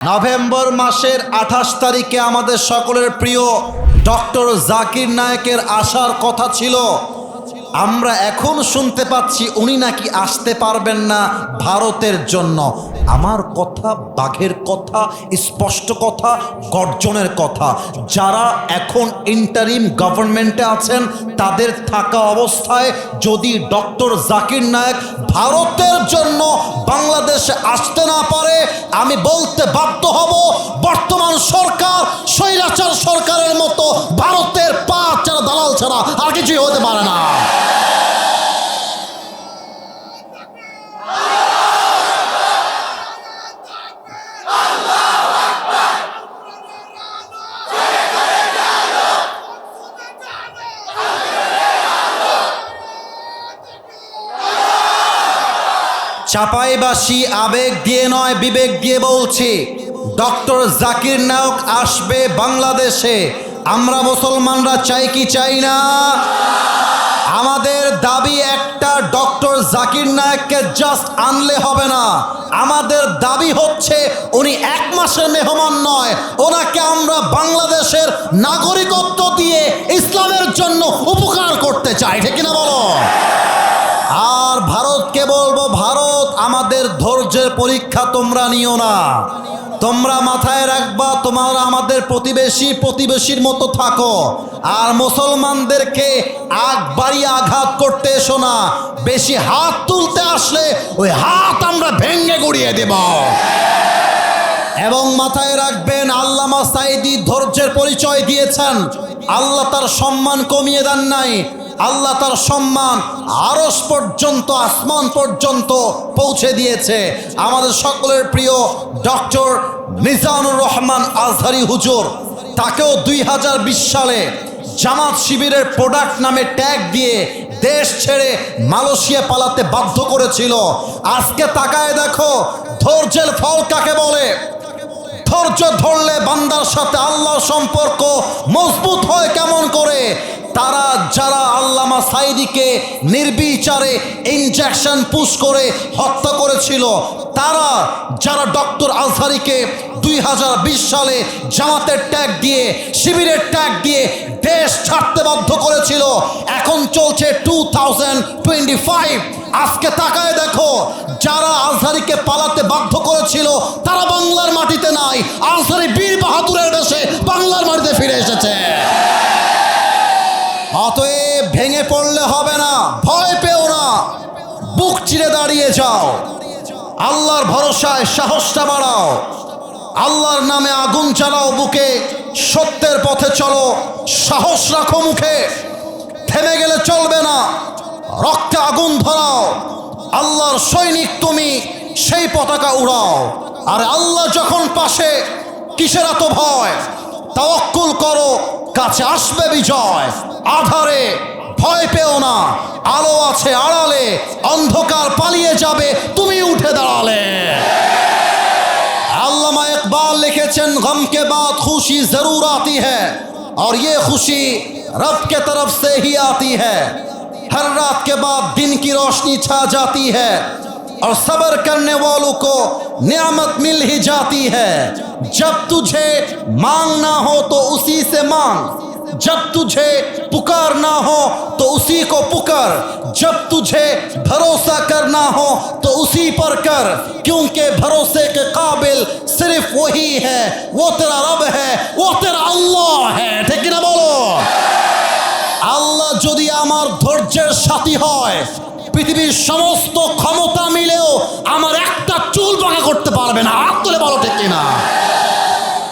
November মাসের আঠাশ তারিখে আমাদের সকলের প্রিয় ডক্টর জাকির নায়কের আসার কথা ছিল। আমরা এখন শুনতে পাচ্ছি উনি নাকি আসতে পারবেন না ভারতের জন্য। আমার কথা, বাঘের কথা, স্পষ্ট কথা, গর্জনের কথা। যারা এখন ইন্টারিম গভর্নমেন্টে আছেন, তাদের থাকা অবস্থায় যদি ডক্টর জাকির নায়ক ভারতের জন্য বাংলাদেশে আসতে না পারে, আমি বলতে বাধ্য হব, বর্তমান সরকার ভারতের পা ছাড়া, দালাল ছাড়া আর কিছুই হতে পারে না। চাপাইবাসী আবেগ দিয়ে নয়, বিবেক দিয়ে বলছি, ডক্টর জাকির নায়ক আসবে বাংলাদেশে। আমরা মুসলমানরা চাই কি চাই না? আমাদের দাবি একটা, ডক্টর জাকির নায়ককে জাস্ট আনলে হবে না। আমাদের দাবি হচ্ছে, উনি এক মাসের মেহমান নয়, ওনাকে আমরা বাংলাদেশের নাগরিকত্ব দিয়ে ইসলামের জন্য উপকার করতে চাই, ঠিক কিনা বলো? আর ভারতকে বলব, ভারত আমাদের ধৈর্যের পরীক্ষা তোমরা নিও না। তোমরা মাথায় রাখবা, তোমরা আমাদের প্রতিবেশী প্রতিবেশীর মতো থাকো। আর মুসলমানদেরকে আগ বাড়িয়ে আঘাত করতে এসো না। বেশি হাত তুলতে আসলে ওই হাত আমরা ভেঙ্গে গুড়িয়ে দেব। এবং মাথায় রাখবেন, আল্লামা সাইদি ধৈর্যের পরিচয় দিয়েছেন। আল্লাহ তার সম্মান কমিয়ে দেন নাই। আল্লাহ তার সম্মান আরস পর্যন্ত, আসমান পর্যন্ত পৌঁছে দিয়েছে। আমাদের সকলের প্রিয় ডক্টর মিজানুর রহমান আজহারি হুজুর, তাকেও দুই হাজার বিশ সালে জামাত শিবিরের প্রোডাক্ট নামে ট্যাগ দিয়ে দেশ ছেড়ে মালয়েশিয়া পালাতে বাধ্য করেছিল। আজকে তাকায় দেখো, ধৈর্যের ফল কাকে বলে? ধৈর্য ধরলে বান্দার সাথে আল্লাহর সম্পর্ক মজবুত হয় কেমন করে? তারা যারা আল্লামা সাইদিকে নির্বিচারে ইনজেকশন পুশ করে হত্যা করেছিল, তারা যারা ডক্টর আজহারিকে দুই হাজার বিশ সালে জামাতের ট্যাগ দিয়ে, শিবিরের ট্যাগ দিয়ে দেশ ছাড়তে বাধ্য করেছিল, এখন চলছে টু থাউজেন্ড আজকে তাকায় দেখো, যারা আজহারিকে পালাতে বাধ্য করেছিল, তারা বাংলার মাটিতে নাই, আজহারি বীর বাহাদুরের দেশে বাংলার মাটিতে ফিরে এসেছে। ভেঙে পড়লে হবে না। ভয় পেও না। বুক চিরে দাঁড়িয়ে যাও। আল্লাহর ভরসায় সাহসটা বাড়াও। আল্লাহর নামে আগুন চালাও বুকে। সত্যের পথে চলো। সাহস রাখো মুখে। থেমে গেলে চলবে না। রক্তে আগুন ধরাও। আল্লাহর সৈনিক তুমি, সেই পতাকা উড়াও। আর আল্লাহ যখন পাশে, কিসের এত ভয়? তাওয়াক্কুল করো, কাছে আসবে বিজয়। আধারে ভয় পেও না। আলো আছে আড়ালে، অন্ধকার পালিয়ে যাবে، তুমি উঠে দাঁড়ালে। علامہ اقبال لکھے چند غم کے بعد خوشی ضرور آتی ہے اور یہ خوشی رب کے طرف سے ہی آتی ہے ہر رات کے بعد دن کی روشنی چھا جاتی ہے اور صبر کرنے والوں کو نعمت مل ہی جاتی ہے। جب تجھے مانگنا ہو تو اسی سے مانگ۔ जब तुझे पुकारना हो तो उसी को पुकार जब तुझे भरोसा करना हो तो उसी पर कर क्योंकि भरोसे के काबिल सिर्फ वही है वो तेरा रब है वो तेरा अल्लाह है ठीक ना बोलो আল্লাহ যদি আমার ধৈর্যের সাথী হয় পৃথিবীর সমস্ত ক্ষমতা মিলেও আমার একটা চুল বাঁকা করতে পারবে না হাত তুলে বলো ঠিক কিনা